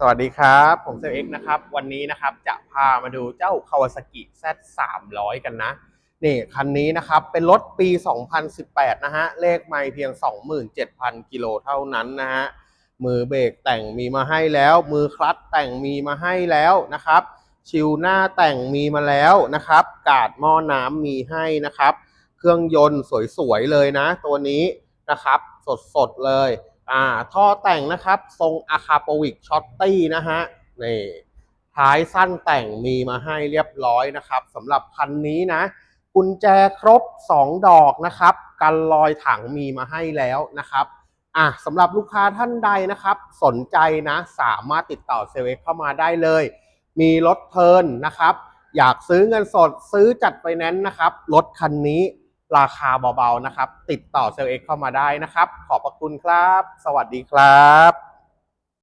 สวัสดีครับ ผมเซลเอ็กนะครับ วันนี้นะครับจะพามาดูเจ้า Kawasaki Z 3 0 0กันนะ นี่คันนี้นะครับเป็นรถปี 2018 นะฮะ เลขไม่เพียง 27,000 กิโลเท่านั้นนะฮะ มือเบรกแต่งมีมาให้แล้ว มือคลัตช์แต่งมีมาให้แล้วนะครับ ชิวหน้าแต่งมีมาแล้วนะครับ กาดหม้อน้ำมีให้นะครับ เครื่องยนต์สวยๆเลยนะ ตัวนี้นะครับ สดๆเลย อ่าท่อแต่งนะครับทรงอะคาโปวิกช็อตตี้นะฮะนี่ท้ายสั้นแต่งมีมาให้เรียบร้อยนะครับสำหรับคันนี้นะกุญแจครบ 2 ดอกนะครับ กันรอยถังมีมาให้แล้วนะครับอะสำหรับลูกค้าท่านใดนะครับ สนใจนะสามารถติดต่อเซเวกเข้ามาได้เลย มีรถเทินนะครับ อยากซื้อเงินสดซื้อจัดไฟแนนซ์นะครับรถคันนี้ ราคาเบาๆนะครับ ติดต่อเซลล์เอ็กเข้ามาได้นะครับ ขอบพระคุณครับ สวัสดีครับ